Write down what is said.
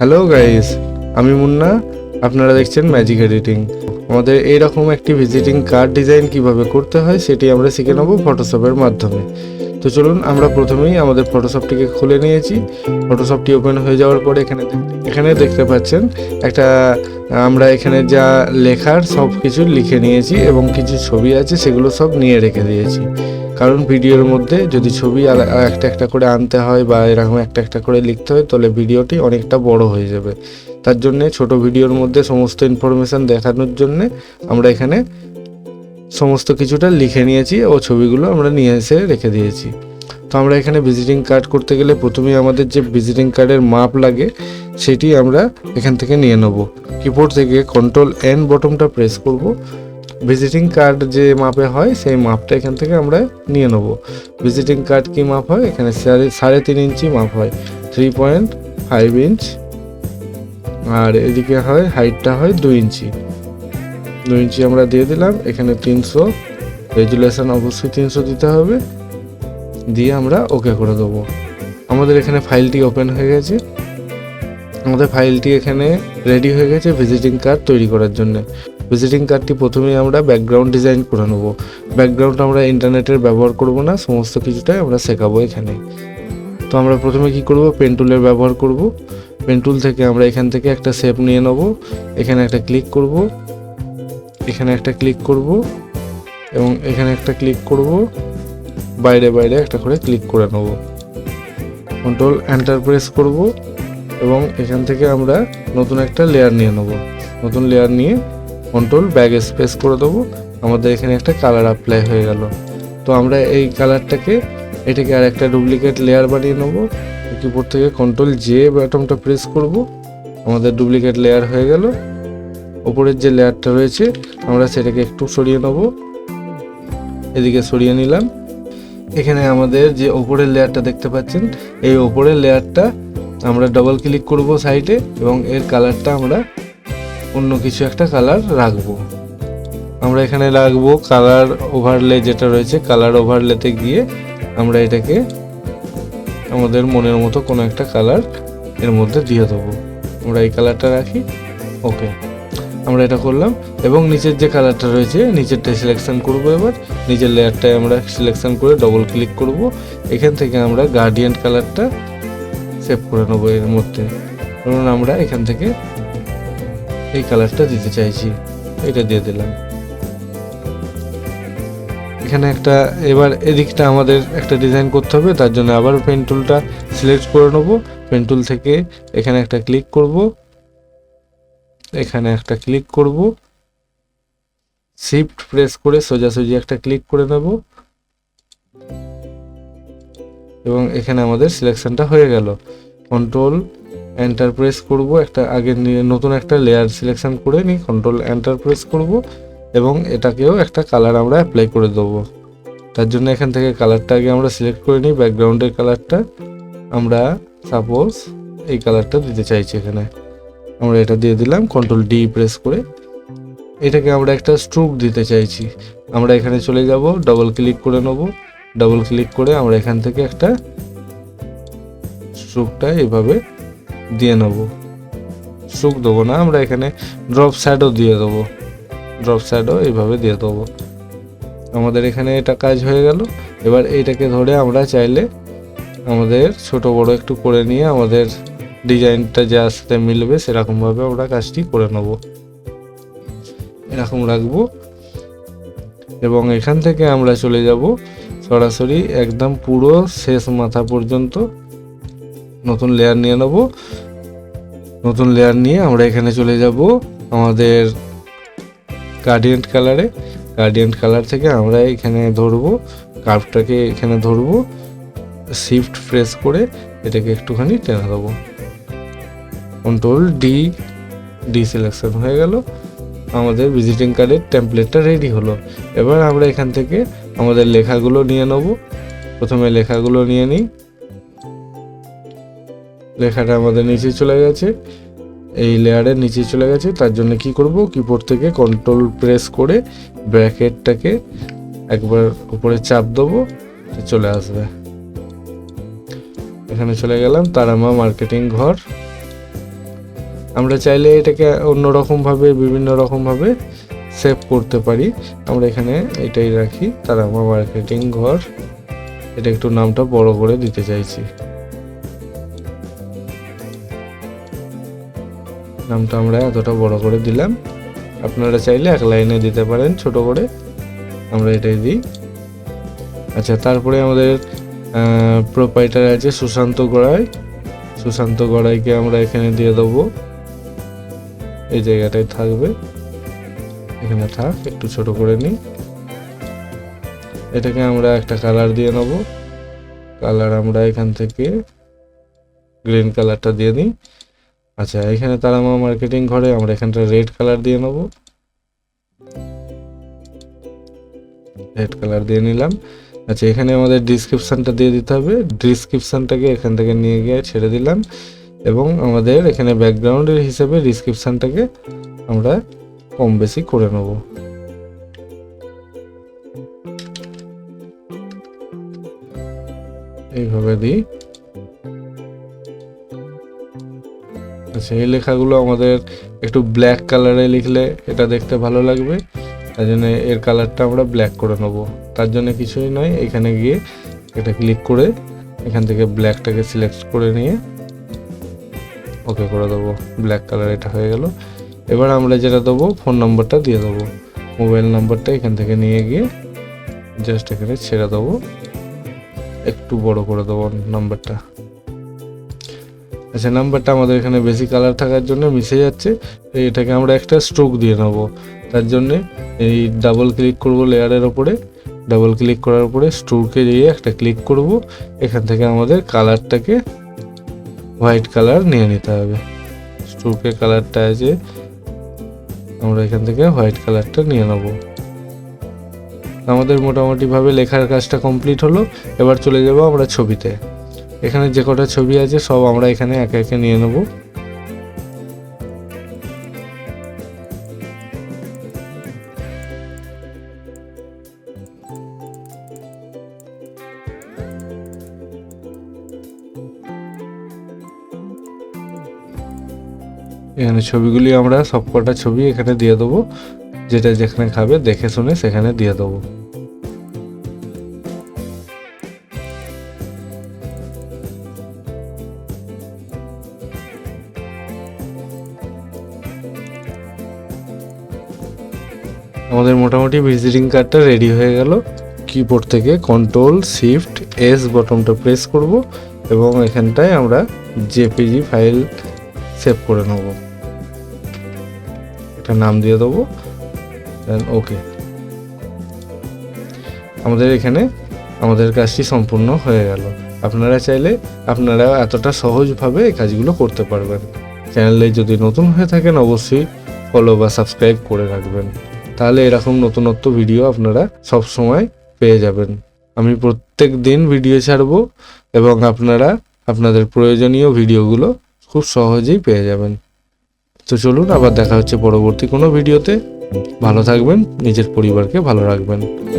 Hello guys আমি মুন্না। আপনারা দেখছেন ম্যাজিক এডিটিং আমাদের এইরকম একটি ভিজিটিং কার্ড ডিজাইন কীভাবে করতে হয়, সেটি আমরা শিখে নেব ফটোশপের মাধ্যমে। তো চলুন, আমরা প্রথমেই আমাদের ফটোশপটিকে খুলে নিয়েছি। ফটোশপটি ওপেন হয়ে যাওয়ার পরে এখানে এখানে দেখতে পাচ্ছেন একটা, আমরা এখানে যা লেখার সব কিছু লিখে নিয়েছি এবং কিছু ছবি আছে, সেগুলো সব নিয়ে রেখে দিয়েছি। কারণ ভিডিওর মধ্যে যদি ছবি আলা- একটা একটা করে আনতে হয় বা এরকম একটা একটা করে লিখতে হয়, তাহলে ভিডিওটি অনেকটা বড় হয়ে যাবে। তার জন্যে ছোট ভিডিওর মধ্যে সমস্ত ইনফরমেশান দেখানোর জন্যে আমরা এখানে সমস্ত কিছুটা লিখে নিয়েছি ও ছবিগুলো আমরা নিয়ে এসে রেখে দিয়েছি। তো আমরা এখানে ভিজিটিং কার্ড করতে গেলে প্রথমেই আমাদের যে ভিজিটিং কার্ডের মাপ লাগে, সেটি আমরা এখান থেকে নিয়ে নেব। কিবোর্ড থেকে কন্ট্রোল এন বটনটা প্রেস করব। ভিজিটিং কার্ড যে মাপে হয়, সেই মাপটা এখান থেকে আমরা নিয়ে নেব। ভিজিটিং কার্ড কি মাপ হয়? এখানে সাড়ে সাড়ে তিন ইঞ্চি মাপ হয়। থ্রি পয়েন্ট ফাইভ ইঞ্চ আর এদিকে হয় হাইটটা হয় দুই ইঞ্চি। দুই ইঞ্চি আমরা দিয়ে দিলাম, এখানে তিনশো। রেজুলেশন অবশ্যই তিনশো দিতে হবে। দিয়ে আমরা ওকে করে দেবো। আমাদের এখানে ফাইলটি ওপেন হয়ে গেছে। আমাদের ফাইলটি এখানে রেডি হয়ে গেছে ভিজিটিং কার্ড তৈরি করার জন্য। ভিজিটিং কার্ডটি প্রথমেই আমরা ব্যাকগ্রাউন্ড ডিজাইন করে নেব। ব্যাকগ্রাউন্ড আমরা ইন্টারনেটের ব্যবহার করব না, সমস্ত কিছুটাই আমরা শেখাবো এখানে। তো আমরা প্রথমে কি করব? পেন টুলের ব্যবহার করব। পেন টুল থেকে আমরা এখান থেকে একটা শেপ নিয়ে নেব। এখানে একটা ক্লিক করব। এখানে একটা ক্লিক করব। এবং এখানে একটা ক্লিক করব। বাইরে বাইরে একটা করে ক্লিক করে নেব। কন্ট্রোল এন্টার প্রেস করব। এবং এখান থেকে আমরা নতুন একটা লেয়ার নিয়ে নেব। নতুন লেয়ার নিয়ে কন্ট্রোল ব্যাগ স্পেস করে দেবো। আমাদের এখানে একটা কালার অ্যাপ্লাই হয়ে গেল। তো আমরা এই কালারটাকে এটাকে আর একটা ডুপ্লিকেট লেয়ার বানিয়ে নেব। কিবোর্ড থেকে কন্ট্রোল জে বাটনটা প্রেস করব। আমাদের ডুপ্লিকেট লেয়ার হয়ে গেল। ওপরের যে লেয়ারটা রয়েছে, আমরা সেটাকে একটু সরিয়ে নেব। এদিকে সরিয়ে নিলাম। এখানে আমাদের যে ওপরের লেয়ারটা দেখতে পাচ্ছেন, এই ওপরের লেয়ারটা আমরা ডবল ক্লিক করব সাইডে এবং এর কালারটা আমরা অন্য কিছু একটা কালার রাখব। আমরা এখানে রাখব কালার ওভারলে যেটা রয়েছে কালার ওভারলেতে গিয়ে আমরা এটাকে আমাদের মনের মতো কোনো একটা কালারের মধ্যে দিয়ে দেবো। আমরা এই কালারটা রাখি ওকে আমরা এটা করলাম, এবং নিচের যে কালারটা রয়েছে নিচেরটা সিলেকশন করব এবার। নিচের লেয়ারটায় আমরা সিলেকশন করে ডবল ক্লিক করব। এখান থেকে আমরা গার্ডিয়ান কালারটা সেভ করে নেব এর মধ্যে। ধরুন আমরা এখান থেকে এই কালারটা দিতে চাইছি। এটা দিয়ে দিলাম। এখানে একটা, এবার এদিকটা আমাদের একটা ডিজাইন করতে হবে, তার জন্য আবার পেন টুলটা সিলেক্ট করে নেব। পেন টুল থেকে এখানে একটা ক্লিক করব। এখানে একটা ক্লিক করব। শিফট প্রেস করে সোজাসুজি একটা ক্লিক করে নেব। এবং এখানে আমাদের সিলেকশনটা হয়ে গেল। কন্ট্রোল এন্টার প্রেস করব, একটা আগে নতুন একটা লেয়ার সিলেকশন করে নিই কন্ট্রোল এন্টার প্রেস করব এবং এটাকেও একটা কালার আমরা অ্যাপ্লাই করে দেবো। তার জন্য এখান থেকে কালারটা আগে আমরা সিলেক্ট করে নিই ব্যাকগ্রাউন্ডের কালারটা আমরা সাপোজ এই কালারটা দিতে চাইছি এখানে। আমরা এটা দিয়ে দিলাম কন্ট্রোল ডি প্রেস করে। এটাকে আমরা একটা স্ট্রোক দিতে চাইছি। আমরা এখানে চলে যাব ডবল ক্লিক করে নেব। ডবল ক্লিক করে আমরা এখান থেকে একটা স্ট্রোকটা এভাবে দিয়ে নেব। স্ট্রোক দেবো না, আমরা এখানে ড্রপ শ্যাডো দিয়ে দেবো। ড্রপ শ্যাডো এইভাবে দিয়ে দেবো। আমাদের এখানে এটা কাজ হয়ে গেল। এবার এইটাকে ধরে আমরা চাইলে আমাদের ছোট বড় একটু করে নিয়ে আমাদের ডিজাইনটা যার সাথে মিলবে সেরকমভাবে আমরা কাজটি করে নেব। এরকম রাখব। এবং এখান থেকে আমরা চলে যাব সরাসরি একদম পুরো শেষ মাথা পর্যন্ত। নতুন লেয়ার নিয়ে নেব। নতুন লেয়ার নিয়ে আমরা এখানে চলে যাব আমাদের গার্ডিয়ান কালারে গার্ডিয়ান কালার থেকে আমরা এখানে ধরবো কার্ভটাকে এখানে ধরবো শিফট প্রেস করে এটাকে একটুখানি টেনে দেবো কন্ট্রোল ডি ডি সিলেকশন হয়ে গেল। আমাদের ভিজিটিং কার্ডের টেমপ্লেটটা রেডি হলো। এবার আমরা এখান থেকে আমাদের লেখাগুলো নিয়ে নেব। প্রথমে লেখাগুলো নিয়ে নিই। লেখাটা আমাদের নিচে চলে গেছে। এই লেয়ারের নিচে চলে গেছে। তার জন্য কি করব? কিবোর্ড থেকে কন্ট্রোল প্রেস করে ব্র্যাকেটটাকে একবার উপরে চাপ দেবো। চলে আসবে। এখানে চলে গেলাম। তারামা মার্কেটিং ঘর। আমরা চাইলে এটাকে অন্য অন্যরকমভাবে বিভিন্ন রকমভাবে সেভ করতে পারি। আমরা এখানে এটাই রাখি। তার আমার মার্কেটিং ঘর। এটা একটু নামটা বড় করে দিতে চাইছি। নামটা আমরা এতটা বড় করে দিলাম। আপনারা চাইলে এক লাইনে দিতে পারেন, ছোট করে। আমরা এটাই দিই। আচ্ছা তারপরে আমাদের প্রোপাইটার আছে সুশান্ত গড়াই। সুশান্ত গড়াইকে আমরা এখানে দিয়ে দেবো। এই জায়গাটায় থাকবে। এখানে থাক, একটু ছোট করে নিই। এটাকে আমরা একটা কালার দিয়ে নেব। কালার আমরা এখান থেকে গ্রিন কালারটা দিয়ে দিই। আচ্ছা এখানে তারামা মার্কেটিং ঘরে আমরা এখানটা রেড কালার দিয়ে নেব। রেড কালার দিয়ে নিলাম। আচ্ছা এখানে আমাদের ডিসক্রিপশানটা দিয়ে দিতে হবে। ডিসক্রিপশানটাকে এখান থেকে নিয়ে গিয়ে ছেড়ে দিলাম। এবং আমাদের এখানে ব্যাকগ্রাউন্ডের হিসেবে ডিসক্রিপশানটাকে আমরা কম বেশি করে নেব। এইভাবে দিই। এই লেখাগুলো আমাদের একটু ব্ল্যাক কালারে লিখলে এটা দেখতে ভালো লাগবে। তার জন্য এর কালারটা আমরা ব্ল্যাক করে নেব। তার জন্য কিছুই নয়, এখানে গিয়ে এটা ক্লিক করে এখান থেকে ব্ল্যাকটাকে সিলেক্ট করে নিয়ে ওকে করে দেবো। ব্ল্যাক কালার এটা হয়ে গেল। এবার আমরা যেটা দেবো ফোন নাম্বারটা দিয়ে দেবো। মোবাইল নাম্বারটা এখান থেকে নিয়ে গিয়ে জাস্ট এখানে ছেড়ে দেবো। একটু বড় করে দেবো নাম্বারটা আচ্ছা নাম্বারটা আমাদের এখানে বেশি কালার থাকার জন্য মিশে যাচ্ছে। এটাকে আমরা একটা স্ট্রোক দিয়ে নেব। তার জন্যে এই ডাবল ক্লিক করব লেয়ারের ওপরে। ডাবল ক্লিক করার পরে স্ট্রোকে দিয়ে একটা ক্লিক করব। এখান থেকে আমাদের কালারটাকে হোয়াইট কালার নিয়ে নিতে হবে। স্ট্রোকের কালারটা আছে, আমরা এখান থেকে হোয়াইট কালারটা নিয়ে নেব। আমাদের মোটামুটিভাবে লেখার কাজটা কমপ্লিট হলো। এবার চলে যাব আমরা ছবিতে। এখানে যে কটা ছবি আছে, সব আমরা এখানে একে একে নিয়ে নেব। এখানে ছবিগুলি আমরা সব কটা ছবি এখানে দিয়ে দেবো। যেটা যেখানে খাবে, দেখে শুনে সেখানে দিয়ে দেবো। আমাদের মোটামুটি ভিজিটিং কার্ডটা রেডি হয়ে গেল। কিবোর্ড থেকে কন্ট্রোল শিফট এস বটনটা প্রেস করব এবং এখানটায় আমরা জেপিজি ফাইল সেভ করে নেব। একটা নাম দিয়ে দেবো। দেন ওকে আমাদের এখানে আমাদের কাজটি সম্পূর্ণ হয়ে গেল। আপনারা চাইলে আপনারা এতটা সহজভাবে এই কাজগুলো করতে পারবেন। চ্যানেলে যদি নতুন হয়ে থাকেন, অবশ্যই ফলো বা সাবস্ক্রাইব করে রাখবেন। তাহলে এরকম নতুনত্ব ভিডিও আপনারা সব সময় পেয়ে যাবেন। আমি প্রত্যেক দিন ভিডিও ছাড়ব এবং আপনারা আপনাদের প্রয়োজনীয় ভিডিওগুলো খুব সহজেই পেয়ে যাবেন। তো চলুন, আবার দেখা হচ্ছে পরবর্তী কোনো ভিডিওতে ভালো থাকবেন, নিজের পরিবারকে ভালো রাখবেন।